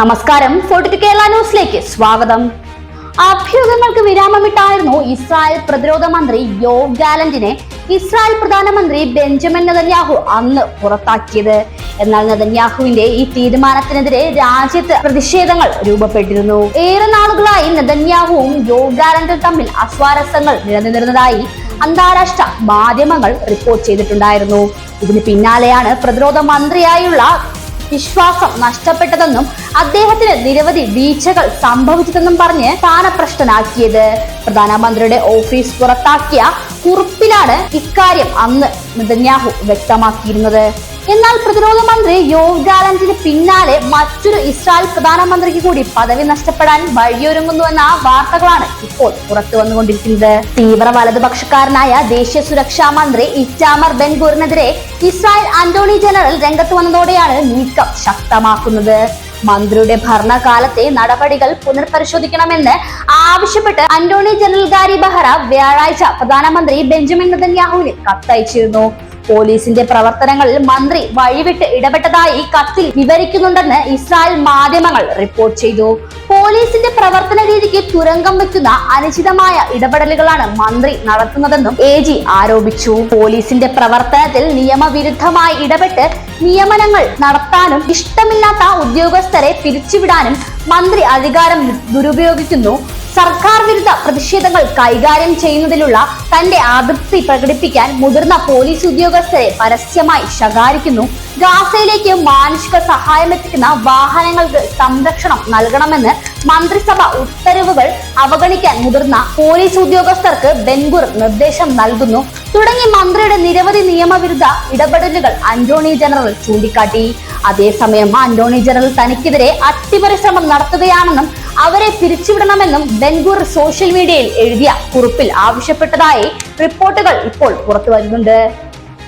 നമസ്കാരം. കേരള ന്യൂസിലേക്ക് സ്വാഗതം. അഭ്യൂഹങ്ങൾക്ക് വിരാമമിട്ടായിരുന്നു ഇസ്രായേൽ പ്രതിരോധ മന്ത്രി യോ ഗാലന്റിനെ ഇസ്രായേൽ പ്രധാനമന്ത്രി ബെഞ്ചമിൻ നെതന്യാഹു അന്ന് പുറത്താക്കിയത്. എന്നാൽ നെതന്യാഹുവിന്റെ ഈ തീരുമാനത്തിനെതിരെ രാജ്യത്ത് പ്രതിഷേധങ്ങൾ രൂപപ്പെട്ടിരുന്നു. ഏറെ നാളുകളായി നെതന്യാഹുവും യോ ഗാലന്റും തമ്മിൽ അസ്വാരസ്യങ്ങൾ നിലനിന്നിരുന്നതായി അന്താരാഷ്ട്ര മാധ്യമങ്ങൾ റിപ്പോർട്ട് ചെയ്തിട്ടുണ്ടായിരുന്നു. ഇതിന് പിന്നാലെയാണ് പ്രതിരോധ മന്ത്രിയായുള്ള വിശ്വാസം നഷ്ടപ്പെട്ടതെന്നും അദ്ദേഹത്തിന് നിരവധി വീഴ്ചകൾ സംഭവിച്ചതെന്നും പറഞ്ഞ് സ്ഥാനപ്രഷ്ടനാക്കിയത് പ്രധാനമന്ത്രിയുടെ ഓഫീസ് പുറത്താക്കിയ കുറിപ്പിലാണ് ഇക്കാര്യം അന്ന് നെതന്യാഹു വ്യക്തമാക്കിയിരുന്നത്. എന്നാൽ പ്രതിരോധ മന്ത്രി യോവ് ഗാലന്റിന് പിന്നാലെ മറ്റൊരു ഇസ്രായേൽ പ്രധാനമന്ത്രിക്ക് കൂടി പദവി നഷ്ടപ്പെടാൻ വഴിയൊരുങ്ങുന്നു എന്ന വാർത്തകളാണ് ഇപ്പോൾ പുറത്തു വന്നുകൊണ്ടിരിക്കുന്നത്. തീവ്ര വലതുപക്ഷക്കാരനായ ദേശീയ സുരക്ഷാ മന്ത്രി ഇറ്റാമർ ബെൻഗൂറിനെതിരെ ഇസ്രായേൽ അന്റോണി ജനറൽ രംഗത്ത് വന്നതോടെയാണ് നീക്കം ശക്തമാക്കുന്നത്. മന്ത്രിയുടെ ഭരണകാലത്തെ നടപടികൾ പുനർപരിശോധിക്കണമെന്ന് ആവശ്യപ്പെട്ട് അന്റോണി ജനറൽ ഗാരി ബഹ്റ വ്യാഴാഴ്ച പ്രധാനമന്ത്രി ബെഞ്ചമിൻ നെതന്യാഹുവിന് കത്തയച്ചിരുന്നു. പോലീസിന്റെ പ്രവർത്തനങ്ങളിൽ മന്ത്രി വഴിവിട്ട് ഇടപെട്ടതായി കത്തിൽ വിവരിക്കുന്നുണ്ടെന്ന് ഇസ്രായേൽ മാധ്യമങ്ങൾ റിപ്പോർട്ട് ചെയ്തു. പോലീസിന്റെ പ്രവർത്തന രീതിക്ക് തുരങ്കം വെക്കുന്ന അനുചിതമായ ഇടപെടലുകളാണ് മന്ത്രി നടത്തുന്നതെന്നും എ ജി ആരോപിച്ചു. പോലീസിന്റെ പ്രവർത്തനത്തിൽ നിയമവിരുദ്ധമായി ഇടപെട്ട് നിയമനങ്ങൾ നടത്താനും ഇഷ്ടമില്ലാത്ത ഉദ്യോഗസ്ഥരെ പിരിച്ചുവിടാനും മന്ത്രി അധികാരം ദുരുപയോഗിക്കുന്നു. സർക്കാർ വിരുദ്ധ പ്രതിഷേധങ്ങൾ കൈകാര്യം ചെയ്യുന്നതിലുള്ള തന്റെ അതൃപ്തി പ്രകടിപ്പിക്കാൻ മുതിർന്ന പോലീസ് ഉദ്യോഗസ്ഥരെ പരസ്യമായി ശകാരിക്കുന്നു. ഗാസയിലേക്ക് മാനുഷിക സഹായം എത്തിക്കുന്ന വാഹനങ്ങൾക്ക് സംരക്ഷണം നൽകണമെന്ന് മന്ത്രിസഭ ഉത്തരവുകൾ അവഗണിക്കാൻ മുതിർന്ന പോലീസ് ഉദ്യോഗസ്ഥർക്ക് ബെൻഗുർ നിർദ്ദേശം നൽകുന്നു. തുടങ്ങി മന്ത്രിയുടെ നിരവധി നിയമവിരുദ്ധ ഇടപെടലുകൾ അന്റോണി ജനറൽ ചൂണ്ടിക്കാട്ടി. അതേസമയം അന്റോണി ജനറൽ തനിക്കെതിരെ അട്ടിമറി ശ്രമം നടത്തുകയാണെന്നും അവരെ പിരിച്ചുവിടണമെന്നും ബെൻഗൂർ സോഷ്യൽ മീഡിയയിൽ എഴുതിയ കുറിപ്പിൽ ആവശ്യപ്പെട്ടതായി റിപ്പോർട്ടുകൾ ഇപ്പോൾ പുറത്തു വരുന്നുണ്ട്.